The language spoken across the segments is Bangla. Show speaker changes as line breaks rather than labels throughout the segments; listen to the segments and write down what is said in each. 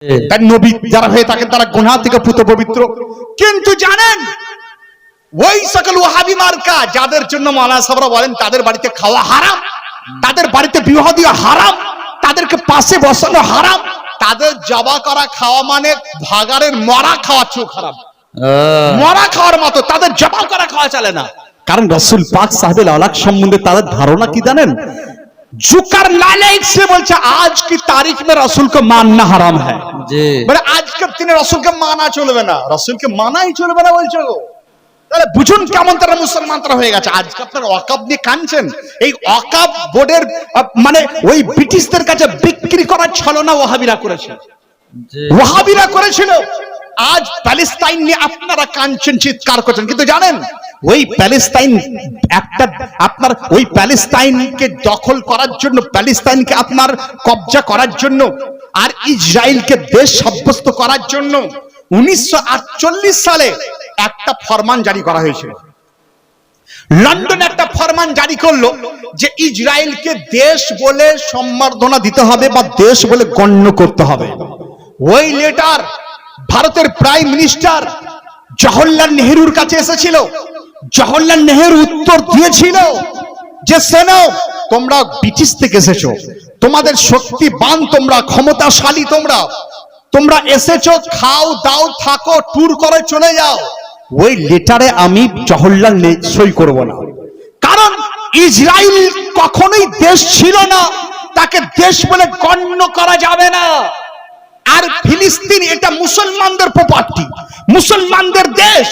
তার নবী যারা হয়ে থাকেন তারা গুনাহ থেকে পুত পবিত্র। কিন্তু জানেন ওই সকল ওয়াহাবি মার্কা যাদের জন্য মাওলানা সাহেবরা বলেন তাদের বাড়িতে খাওয়া হারাম তাদের বাড়িতে বিবাহ দেওয়া হারাম তাদেরকে পাশে বসানো হারাম তাদের জবা করা খাওয়া মানে ভাগারের মরা খাওয়া চোখ হারাম। মরা খাওয়ার মতো তাদের জবা করা খাওয়া চলে না। কারণ রসুল পাক সাহেবের আলাক সম্বন্ধে তাদের ধারণা কি জানেন? जुकर नालायक से বলছে আজ কি তারিখ মে রসুল को मानना हराम है
জি
মানে আজকের দিনে রসুলকে মানা চলবে না রসুলকে মানাই চলবে না বলছো গো তাহলে বুঝুন কেমন তারা মুসলমান তারা হয়ে গেছে আজকে আপনার অকাব নিয়ে কানছেন এই অকাব বোর্ডের আহ, মানে ওই ব্রিটিশদের কাছে বিক্রি করার ছলনা ওহাবিরা করেছে
জি
ওহাবিরা করেছিল আজ প্যালেস্তাইন নিয়ে আপনারা কাঞ্চন চিৎকার করছেন কিন্তু জানেন ওই প্যালেস্তাইন একটা আপনার ওই প্যালেস্তাইনকে দখল করার জন্য, প্যালেস্তাইনকে আপনার কবজা করার জন্য আর ইসরায়েলকে দেশ সাব্যস্ত করার জন্য উনিশশো সালে একটা ফরমান জারি করা হয়েছিল লন্ডন একটা ফরমান জারি করল যে ইসরায়েলকে দেশ বলে সম্বর্ধনা দিতে হবে বা দেশ বলে গণ্য করতে হবে। ওই লেটার ভারতের প্রাইম মিনিস্টার জওহরলাল নেহরুর কাছে এসেছিল। জওহরলাল নেহরু উত্তর দিয়েছিল যে, সেনো, তোমরা ব্রিটিশ থেকে এসেছ। তোমাদের শক্তিবান, তোমরা ক্ষমতাশালী তোমরা। তোমরা এসেছ, খাও, দাও, থাকো ট্যুর করে চলে যাও। ওই লেটারে আমি জওহরলাল সই করব না। কারণ ইসরায়েল কখনোই দেশ ছিল না। তাকে দেশ বলে গণ্য করা যাবে না। আর ফিলিস্তিন এটা মুসলমানদের প্রপার্টি মুসলমানদের দেশ,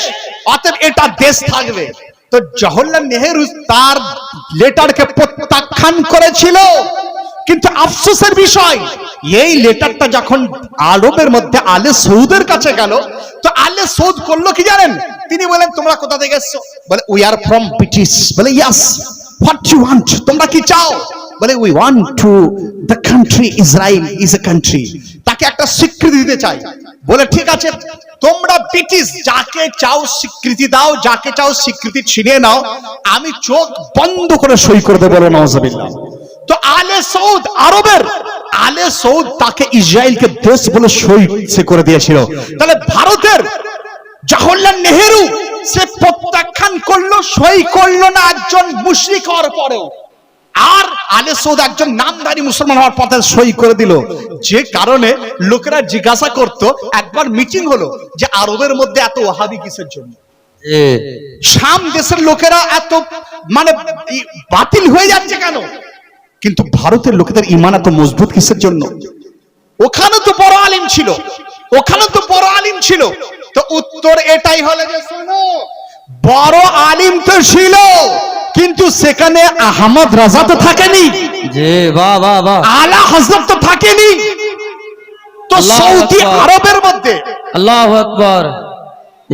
অতএব এটা দেশ থাকবে। তো জওহরলাল নেহেরু তার লেটারকে প্রত্যাখ্যান করেছিল। কিন্তু আফসোসের বিষয়, এই লেটারটা যখন আরবের মধ্যে আলে সৌদের কাছে গেল, তো আলে সৌদ করল কি জানেন? তিনি বলেন, তোমরা কোথা থেকে এসছো? বলে উই আর ফ্রম ব্রিটিশ বলে ইয়াস হোয়াট ইউ ওয়ান্ট তোমরা কি চাও? বলে we want to the country Israel is a country তাকে একটা স্বীকৃতি দিতে চাই। বলে, ঠিক আছে, তোমরা ব্রিটিশ যাকে চাও স্বীকৃতি দাও, যাকে চাও স্বীকৃতি ছিনিয়ে নাও। আমি চোখ বন্ধ করে সই করে দেবো বলে নওয়াজবিল্লাহ তো আলে সৌদ আরবের, আলে সৌদ তাকে ইসরায়েলকে দেশ বলে সই সে করে দিয়েছিল। তাহলে ভারতের জওহরলাল নেহেরু সে প্রত্যাখ্যান করল, সই করল না একজন মুশরিক হওয়ার পরেও। আর আলে সৌদ একজন নামধারী মুসলমান হওয়ার পথে সই করে দিল। যে কারণে লোকেরা জিজ্ঞাসা করত একবার মিটিং হলো যে আরবের মধ্যে এত ওহাবি কিসের জন্য? শাম দেশের লোকেরা এত মানে বাতিল হয়ে যাচ্ছে কেন? কিন্তু ভারতের লোকেদের ইমান এত মজবুত কিসের জন্য? ওখানে তো বড় আলিম ছিল ওখানে তো বড় আলিম ছিল। তো উত্তর এটাই হলো যে শোনো বড় আলিম তো ছিল। কিন্তু সেখানে আহমদ রাজা তো থাকেনি।
জি বাহ বাহ বাহ।
আলা হজরত তো থাকেনি। তো সৌদি আরবের মধ্যে।
আল্লাহু আকবার।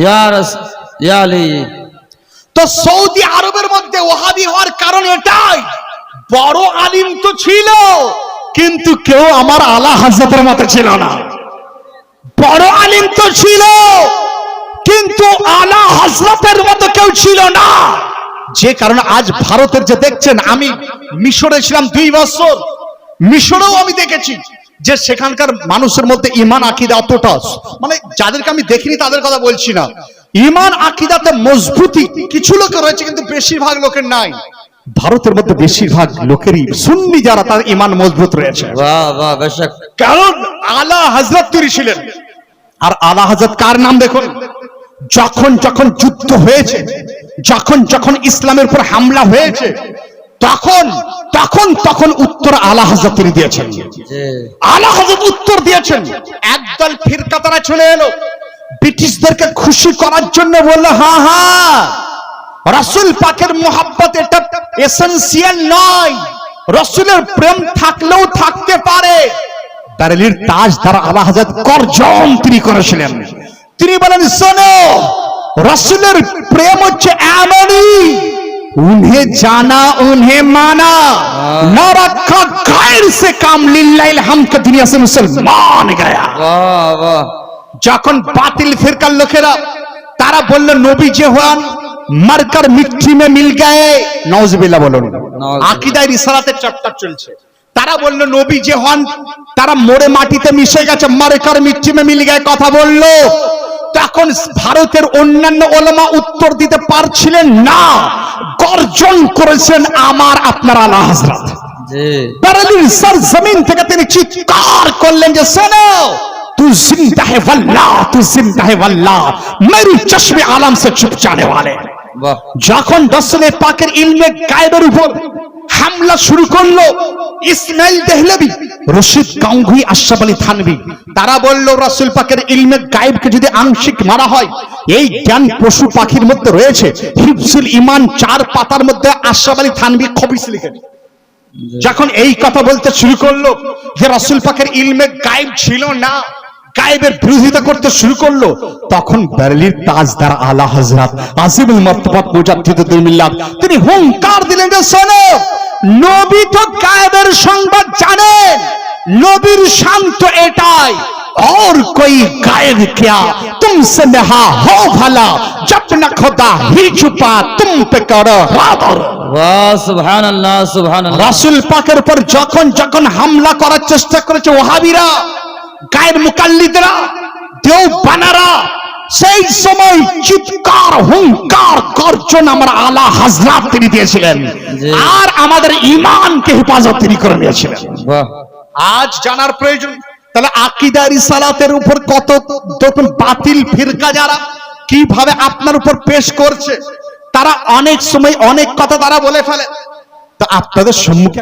ইয়া রাস ইয়া আলী।
তো সৌদি আরবের মধ্যে ওহাবি হওয়ার কারণ এটাই। বড় আলিম তো ছিল কিন্তু কেউ আমার আলা হাজরতের মতো ছিল না। বড় আলিম তো ছিল কিন্তু আলা হজরতের মতো কেউ ছিল না। যে কারণে আজ ভারতের যে দেখছেন আমি মিশরে ছিলাম দুই বছর। মিশরেও আমি দেখেছি যে সেখানকার মানুষের মধ্যে ইমান আকিদা অতটা মানে যাদেরকে আমি দেখিনি তাদের কথা বলছি না। ইমান আকিদাতে মজবুতি কিছু লোকের রয়েছে কিন্তু বেশিরভাগ লোকের নাই। ভারতের মধ্যে বেশিরভাগ লোকেরই সুন্নি যারা তার ইমান মজবুত রয়েছে।
বাহ বাহ বেশক
কারণ আলা হজরত তিনি ছিলেন। আর আলা হজরত কার নাম দেখুন? যখন যখন যুদ্ধ হয়েছে যখন যখন ইসলামের উপর হামলা হয়েছে তখন তখন তখন উত্তর আলা হজরত তিনি দিয়েছেন। আলা হজরত উত্তর দিয়েছেন। একদল ফিরকা তারা চলে এলো। ব্রিটিশদেরকে খুশি করার জন্য বলল হ্যাঁ হ্যাঁ রাসূল পাকের মোহাব্বত এটা এসেনশিয়াল নয়। রসুলের প্রেম থাকলেও থাকতে পারে। ব্যারেলির তাজ দ্বারা আলা হাজার করজন তিনি করেছিলেন। তিনি বলেন শোনো রসুলের প্রেম হচ্ছে এমনই उन्हें जाना उन्हें माना न रखा गैर से काम लिल्लाहिल हम के दुनिया से मुसलमान गया
বাহ বাহ
যখন বাতিল ফিরকার লোকেরা তারা বলল নবী যে হন মার্কার মিট্টি মে মিল গায়ে নওজবিল্লাহ বলুন
নাউজুবিল্লাহ।
আকিদায় রিসালাতের চর্চা চলছে তারা বলল নবী যে হন তারা মোড়ে মাটিতে মিশে গেছে মারে কার মিট্টি মে মিল গায়ে কথা বললো তখন ভারতের অন্যান্য ওলামা উত্তর দিতে পারছিলেন না গর্জন করেছেন আমার আপনার আলা হাজরাত
জি
बरेली सर जमीन থেকে তিনি চিৎকার করলেন যে শোনো तू जिंदा है वल्लाह तू जिंदा है वल्लाह मेरी चश्मे आलम से छुप जाने वाले
বাহ
যখন রসুলের পাকের ইলমে গায়েবের উপর হামলা শুরু করলো ইসমাইল দেহলবি রশিদ গাঙ্গুই আশরাফ আলী থানবি তারা বলল, রসুল পাকের ইলমে গায়েবকে যদি আংশিক মারা হয়, এই জ্ঞান পশু পাখির মধ্যে রয়েছে। হিফসুল ইমান চার পাতার মধ্যে আশরাফ আলী থানবি খবিস লিখেন। যখন এই কথা বলতে শুরু করল যে রাসূল পাকের ইলমে গায়েব ছিল না, গায়েবের বিরোধিতা করতে শুরু করল, তখন বারেলির তাজদার আলা হযরত আসিমুল মারতাবাত মুজাদ্দিদুল মিল্লাত তিনি হুঙ্কার দিলেন যে, শোনো নবী তো গায়েবের সংবাদ জানেন নবীর শান্ত এটাই और कोई गायब क्या तुमसे नहा हो भला जब न खुदा ही छुपा तुम पे करो रादर
বাহ সুবহানাল্লাহ সুবহানাল্লাহ
রাসুল পাকের উপর যখন যখন হামলা করার চেষ্টা করেছে ওহাবিরা গায়ের মুকাল্লিদরা দেওবানারা সেই সময় চিৎকার হুঙ্কার গর্জন আমার আলা হাজরাত তিনি দিয়েছিলেন। আর আমাদের ইমানকে হেফাজত তিনি করে নিয়েছিলেন। আজ জানার প্রয়োজন তাহলে আকিদা রিসালাতের উপর কত নতুন বাতিল ফিরকা যারা কীভাবে আপনার উপর পেশ করছে তারা অনেক সময় অনেক কথা তারা বলে ফেলে। তা আপনাদের সম্মুখে